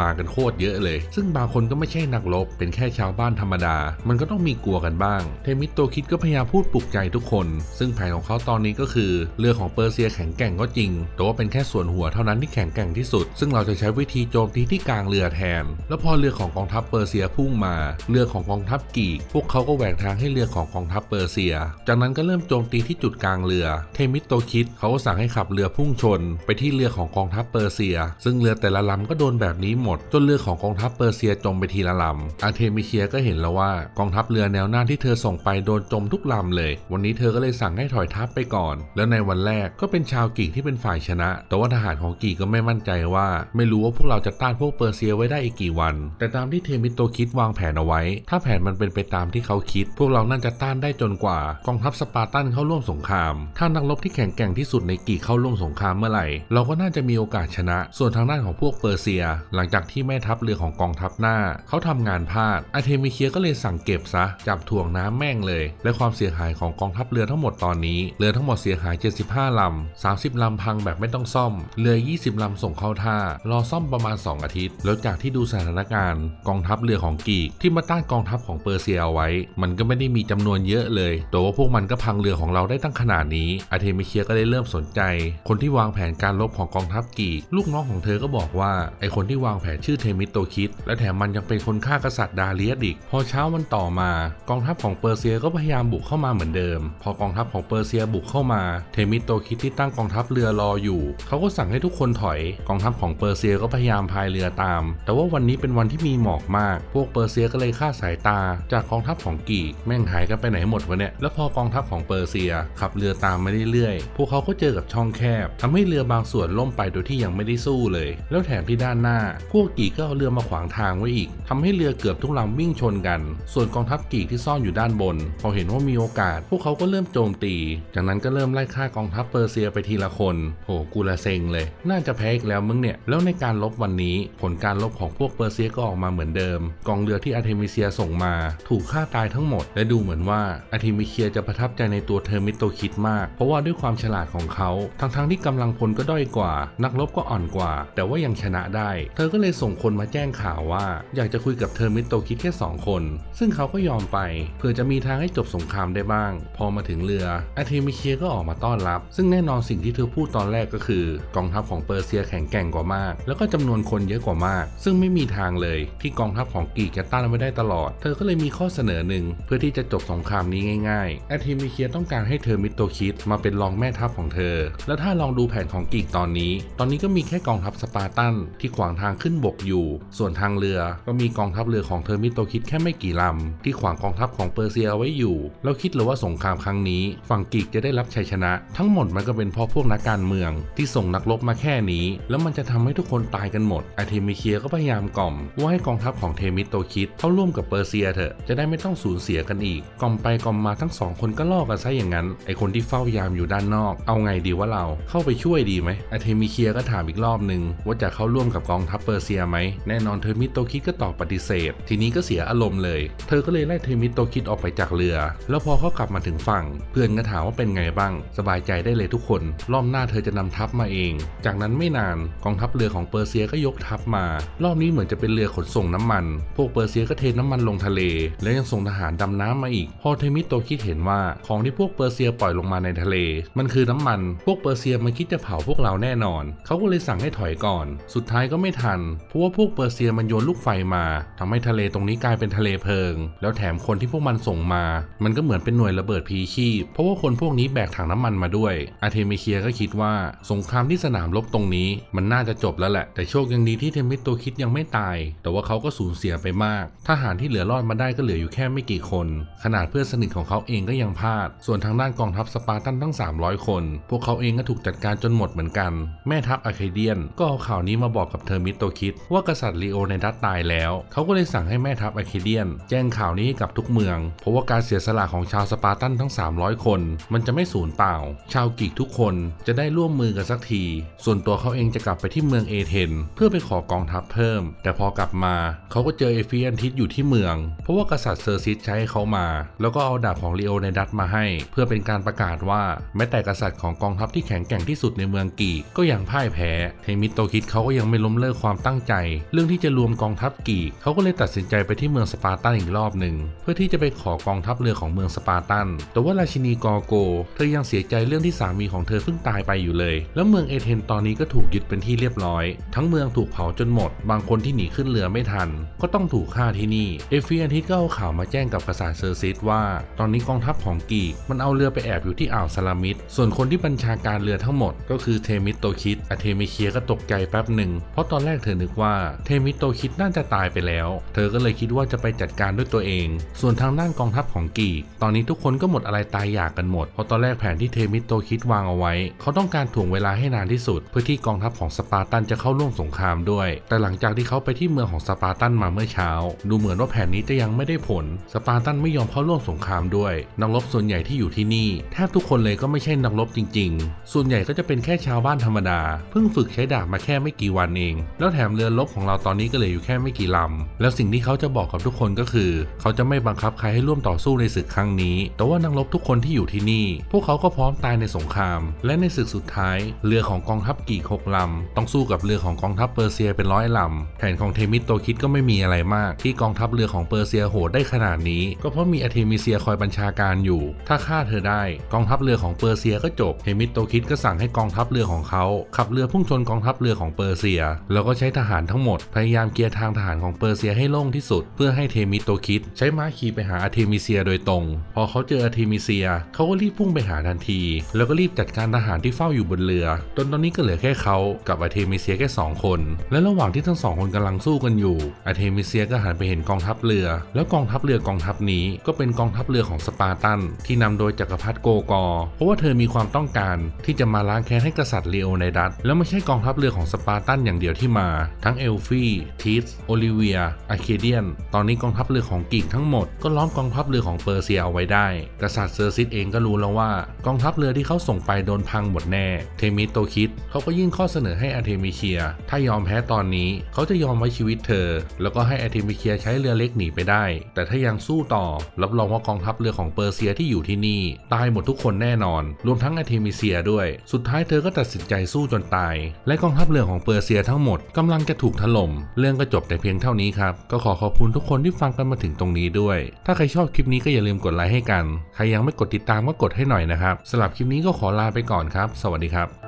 มากันโคตรเยอะเลย ซึ่งบางคนก็ไม่ใช่นักรบเป็นแค่ชาวบ้านธรรมดา มันก็ต้องมีกลัวกันบ้าง เทมิโตคิดก็พยายามพูดปลุกใจทุกคน ซึ่งแผนของเขาตอนนี้ก็คือเรือของเปอร์เซียแข็งแกร่งก็จริง แต่ว่าเป็นแค่ส่วนหัวเท่านั้นที่แข็งแกร่งที่สุด ซึ่งเราจะใช้วิธีโจมตีที่กลางเรือแทน แล้วพอเรือของกองทัพเปอร์เซียพุ่งมา เรือของกองทัพกีก พวกเขาก็แหวกทางให้เรือของกองทัพเปอร์เซีย จากนั้นก็เริ่มโจมตีที่จุดกลางเรือ เทมิโตคิดเขาก็สั่งให้ขับเรือพุ่งชน ไปที่เรือของกองทัพเปอร์เซีย ซึ่งเรือแต่ละลำก็โดนแบบนี้หมด จนเรือของกองทัพเปอร์เซียจมไปทีละลำอาเทมิเคียก็เห็นแล้วว่ากองทัพเรือแนวหน้าที่เธอส่งไปโดนจมทุกลำเลย วันนี้เธอก็เลยสั่งให้ถอยทัพไปก่อน แล้วในวันแรกก็เป็นชาวกีที่เป็นฝ่ายชนะ แต่ว่าทหารของกีก็ไม่มั่นใจว่า ไม่รู้ว่าพวกเราจะต้านพวกเปอร์เซียไว้ได้อีกกี่วัน แต่ตามที่เทมิโตคิดวางแผนเอาไว้ ถ้าแผนมันเป็นไปตามที่เขาคิด พวกเราน่าจะต้านได้จนกว่า กองทัพสปาร์ตันเข้าร่วมสงคราม ถ้านักรบที่แข็งแกร่งที่สุดในกีเข้าร่วมสงครามเมื่อไหร่ เราก็น่าจะมีโอกาสชนะ ส่วนทางด้านของพวกเปอร์เซีย หลังจากที่แม่ทัพเรือของกองทัพหน้าเขาททำงานพลาดอาเทมิเคียก็เลยสั่งเก็บซะจับถ่วงน้ำแม่งเลย และความเสียหายของกองทัพเรือทั้งหมดตอนนี้เรือทั้งหมดเสียหาย 75 ลำ 30 ลำพังแบบไม่ต้องซ่อมเรือ 20 ลำส่งเข้าท่ารอซ่อมประมาณ 2 อาทิตย์ แล้วจากที่ดูสถานการณ์กองทัพเรือของกีกที่มาต้านกองทัพของเปอร์เซียเอาไว้ มันก็ไม่ได้มีจำนวนเยอะเลย แต่ว่าพวกมันก็พังเรือของเราได้ตั้งขนาดนี้อาเทมิเคียก็เลยเริ่มสนใจ คนที่วางแผนการรบของกองทัพกีกลูกน้องของเธอก็บอกว่าไอคนที่วางแผนชื่อเทมิโตคิดและแถมมันยังเป็นคนฆ่ากษัตริย์ดาเลียสอีก พอเช้าวันต่อมากองทัพของเปอร์เซียก็พยายามบุกเข้ามาเหมือนเดิม พอกองทัพของเปอร์เซียบุกเข้ามา เทมิโตคิดที่ตั้งกองทัพเรือรออยู่ เขาก็สั่งให้ทุกคนถอย กองทัพของเปอร์เซียก็พยายามพายเรือตาม แต่ว่าวันนี้เป็นวันที่มีหมอกมาก พวกเปอร์เซียก็เลยฆ่าสายตา จากกองทัพของกีกแม่งหายกันไปไหนหมดวะเนี่ย แล้วพอกองทัพของเปอร์เซียขับเรือตามมาเรื่อยๆ พวกเขาก็เจอกับช่องแคบทำให้เรือบางส่วนล่มไปโดยที่ยังไม่ได้สู้เลย แล้วแถมที่ด้านหน้า พวกกีกก็เอาเรือมาขวางทางไว้อีกทำให้เรือเกือบทุกลำวิ่งชนกัน ส่วนกองทัพกีกที่ซ่อนอยู่ด้านบน พอเห็นว่ามีโอกาส พวกเขาก็เริ่มโจมตี จากนั้นก็เริ่มไล่ฆ่ากองทัพเปอร์เซียไปทีละคนโหกูละเซ็งเลย น่าจะแพ้อีกแล้วมึงเนี่ย แล้วในการลบวันนี้ ผลการลบของพวกเปอร์เซียก็ออกมาเหมือนเดิม กองเรือที่อาร์เทมิเซียส่งมา ถูกฆ่าตายทั้งหมด และดูเหมือนว่าอาร์เทมิเซียจะประทับใจในตัวเทอร์มิโตคิดมาก เพราะว่าด้วยความฉลาดของเขาทั้งๆที่กำลังพลก็ด้อยกว่า นักรบก็อ่อนกว่า แต่ว่ายังชนะได้ เธอก็เลยส่งคนมาแจ้งข่าวว่า อยากจะคุยกับเทอร์มิสโตคิดแค่สองคน ซึ่งเขาก็ยอมไป เพื่อจะมีทางให้จบสงครามได้บ้าง พอมาถึงเรืออาเทมิเคียก็ออกมาต้อนรับ ซึ่งแน่นอนสิ่งที่เธอพูดตอนแรกก็คือ กองทัพของเปอร์เซียแข็งแกร่งกว่ามาก แล้วก็จำนวนคนเยอะกว่ามาก ซึ่งไม่มีทางเลย ที่กองทัพของกรีกจะต้านไว้ได้ตลอด เธอก็เลยมีข้อเสนอหนึ่งเพื่อที่จะจบสงครามนี้ง่ายๆอาเทมิเคียต้องการให้เทอร์มิสโตคิดมาเป็นรองแม่ทัพของเธอ แล้วถ้าลองดูแผนของกรีกตอนนี้ ตอนนี้ก็มีแค่กองทัพสปาร์ตันที่ขวางทางขึ้นบกอยู่ ส่วนทางเรือก็มีกองทัพเรือของเทอร์มิโตคิดแค่ไม่กี่ลำ ที่ขวางกองทัพของเปอร์เซียเอาไว้อยู่ แล้วคิดเลยว่าสงครามครั้งนี้ฝั่งกรีกจะได้รับชัยชนะ ทั้งหมดมันก็เป็นเพราะพวกนักการเมือง ที่ส่งนักรบมาแค่นี้ แล้วมันจะทำให้ทุกคนตายกันหมดอาเทมิเคียก็พยายามกล่อม ว่าให้กองทัพของเทมิโตคิดเข้าร่วมกับเปอร์เซียเถอะจะได้ไม่ต้องสูญเสียกันอีกกล่อมไปกล่อมมาทั้งสองคนก็ลอกันซะอย่างนั้นไอคนที่เฝ้ายามอยู่ด้านนอก เอาไงดีว่าเราเข้าไปช่วยดีไหมอาเทมิเคียก็ถามอีกรอบหนึ่งว่าจะเข้าร่วมกับกองทัพเปอร์เซียไหมแน่นอนเทมิโตคิดก็ตอบปฏิเสธ ทีนี้ก็เสียอารมณ์เลย เธอก็เลยไล่เทมิโตคิดออกไปจากเรือ แล้วพอเขากลับมาถึงฝั่ง เพื่อนก็ถามว่าเป็นไงบ้าง สบายใจได้เลยทุกคน รอบหน้าเธอจะนำทัพมาเอง จากนั้นไม่นานกองทัพเรือของเปอร์เซียก็ยกทัพมา รอบนี้เหมือนจะเป็นเรือขนส่งน้ำมัน พวกเปอร์เซียก็เทน้ำมันลงทะเล และยังส่งทหารดำน้ำมาอีก พอเทมิโตคิดเห็นว่าของที่พวกเปอร์เซียปล่อยลงมาในทะเล มันคือน้ำมัน พวกเปอร์เซียมันคิดจะเผาพวกเราแน่นอน เขาก็เลยสั่งให้ถอยก่อน สุดท้ายก็ไม่ทัน เพราะว่าพวกเปอร์เซียมันโยนลูกไฟมาทำให้ทะเลตรงนี้กลายเป็นทะเลเพลิง แล้วแถมคนที่พวกมันส่งมา มันก็เหมือนเป็นหน่วยระเบิดพีชีพเพราะว่าคนพวกนี้แบกถังน้ำมันมาด้วยอาเทมิเคียก็คิดว่าสงครามที่สนามรบตรงนี้ มันน่าจะจบแล้วแหละ แต่โชคยังดีที่เทมิสโตคิดยังไม่ตาย แต่ว่าเขาก็สูญเสียไปมาก ทหารที่เหลือรอดมาได้ก็เหลืออยู่แค่ไม่กี่คน ขนาดเพื่อนสนิทของเขาเองก็ยังพลาด ส่วนทางด้านกองทัพสปาร์ตันทั้ง 300 คน พวกเขาเองก็ถูกจัดการจนหมดเหมือนกัน แม่ทัพอาเคเดียนก็เอาข่าวนี้มาบอกกับเทอร์มิสโตคิดว่ากษัตริย์ลีโอในดัตตายแล้วเขาก็เลยสั่งให้แม่ทัพอเคเดียน แจ้งข่าวนี้ให้กับทุกเมือง เพราะว่าการเสียสละของชาวสปาร์ตันทั้ง 300 คน มันจะไม่สูญเปล่า ชาวกรีกทุกคนจะได้ร่วมมือกันสักที ส่วนตัวเขาเองจะกลับไปที่เมืองเอเธนเพื่อไปขอกองทัพเพิ่ม แต่พอกลับมาเขาก็เจอเอฟิอันทิสอยู่ที่เมือง เพราะว่ากษัตริย์เซอร์ซิสใช้ให้เขามา แล้วก็เอาดาบของลีโอในดัตมาให้ เพื่อเป็นการประกาศว่าแม้แต่กษัตริย์ของกองทัพที่แข็งแกร่งที่สุดในเมืองกีกก็ยังพ่ายแพ้เทมิโตคิดเขาก็ยังไม่ล้มเลิกความตั้งใจ เรื่องที่จะรวมกองทัพกีกเขาก็เลยตัดสินใจไปที่เมืองสปาร์ตันอีกรอบหนึ่งเพื่อที่จะไปขอกองทัพเรือของเมืองสปาร์ตัน แต่ว่าราชินีกอโก เธอยังเสียใจเรื่องที่สามีของเธอเพิ่งตายไปอยู่เลย แล้วเมืองเอเธนตอนนี้ก็ถูกยึดเป็นที่เรียบร้อย ทั้งเมืองถูกเผาจนหมด บางคนที่หนีขึ้นเรือไม่ทัน ก็ต้องถูกฆ่าที่นี่ เอฟิอันทิสก็เอาข่าวมาแจ้งกับกษัตริย์เซอร์ซิสว่า ตอนนี้กองทัพของกีกมันเอาเรือไปแอบอยู่ที่อ่าวซาลามิดส่วนคนที่บัญชาการเรือทั้งหมด ก็คือเทมิสโตคิดอเทมิเคียก็ตกใจแป๊บหนึ่งเพราะตอนแรกเธอนึกว่าเทมิสโตคิดน่าจะตายไปแล้วเธอก็เลยคิดว่าจะไปจัดการด้วยตัวเอง ส่วนทางด้านกองทัพของกีก ตอนนี้ทุกคนก็หมดอะไรตายอยากกันหมด เพราะตอนแรกแผนที่เทมิโตคิดวางเอาไว้ เขาต้องการถ่วงเวลาให้นานที่สุด เพื่อที่กองทัพของสปาร์ตันจะเข้าร่วมสงครามด้วย แต่หลังจากที่เขาไปที่เมืองของสปาร์ตันมาเมื่อเช้า ดูเหมือนว่าแผนนี้จะยังไม่ได้ผล สปาร์ตันไม่ยอมเข้าร่วมสงครามด้วย นักรบส่วนใหญ่ที่อยู่ที่นี่ แทบทุกคนเลยก็ไม่ใช่นักรบจริง ๆ ส่วนใหญ่ก็จะเป็นแค่ชาวบ้านธรรมดา เพิ่งฝึกใช้ดาบมาแค่ไม่กี่วันเอง แล้วแถมเรือรบของเราตอนนี้ก็เหลืออยู่แค่ไม่กี่ลำแล้วสิ่งที่เขาจะบอกกับทุกคนก็คือ เขาจะไม่บังคับใครให้ร่วมต่อสู้ในศึกครั้งนี้ แต่ว่านักรบทุกคนที่อยู่ที่นี่ พวกเขาก็พร้อมตายในสงคราม และในศึกสุดท้าย เรือของกองทัพกีกหกลำ ต้องสู้กับเรือของกองทัพเปอร์เซียเป็นร้อยลำแผนของเทมิสโตคิดก็ไม่มีอะไรมาก ที่กองทัพเรือของเปอร์เซียโหดได้ขนาดนี้ ก็เพราะมีอาเทมิเซียคอยบัญชาการอยู่ ถ้าฆ่าเธอได้ กองทัพเรือของเปอร์เซียก็จบ เทมิสโตคิดก็สั่งให้กองทัพเรือของเขาขับเรือพุ่งชนกองทัพเรือของเปอร์เซีย แล้วก็ใช้ทหารทั้งหมดพยายามเกียร์ทางทหารของเปอร์เซียให้โล่งที่สุด เพื่อให้เทมิโตคิด ใช้ม้าขี่ไปหาอาเทมิเซียโดยตรง พอเขาเจออาเทมิเซียเขาก็รีบพุ่งไปหาทันที แล้วก็รีบจัดการทหารที่เฝ้าอยู่บนเรือจนตอนนี้ก็เหลือแค่เขากับอาเทมิเซียแค่สองคน และระหว่างที่ทั้งสองคนกำลังสู้กันอยู่อาเทมิเซียก็หันไปเห็นกองทัพเรือ แล้วกองทัพเรือกองทัพนี้ก็เป็นกองทัพเรือของสปาร์ตัน ที่นำโดยจักรพรรดิโกกอ เพราะว่าเธอมีความต้องการที่จะมาล้างแค้นให้กษัตริย์เลโอไนดัสแล้วไม่ใช่กองทัพเรือของสปาร์ตันอย่างเดียวที่มา ทั้งเอลฟี่ทีสโอลิเวียอาเคเดียน ตอนนี้กองทัพเรือของกรีกทั้งหมดก็ล้อมกองทัพเรือของเปอร์เซียเอาไว้ได้ กษัตริย์เซอร์ซิสเองก็รู้แล้วว่ากองทัพเรือที่เขาส่งไปโดนพังหมดแน่ เทมิสโตคิดเขาก็ยื่นข้อเสนอให้อาเทมิเคีย ถ้ายอมแพ้ตอนนี้เขาจะยอมไว้ชีวิตเธอ แล้วก็ให้อาเทมิเคียใช้เรือเล็กหนีไปได้ แต่ถ้ายังสู้ต่อ รับรองว่ากองทัพเรือของเปอร์เซียที่อยู่ที่นี่ ตายหมดทุกคนแน่นอน รวมทั้งอาเทมิเซียด้วย สุดท้ายเธอก็ตัดสินใจสู้จนตาย และกองทัพเรือของเปอร์เซียทั้งหมดกำลังจะถูกถล่ม เรื่องก็จบแต่เพียงเท่านี้ครับก็ขอขอบคุณทุกคนที่ฟังกันมาถึงตรงนี้ด้วย ถ้าใครชอบคลิปนี้ก็อย่าลืมกดไลค์ให้กัน ใครยังไม่กดติดตามก็กดให้หน่อยนะครับสำหรับคลิปนี้ก็ขอลาไปก่อนครับ สวัสดีครับ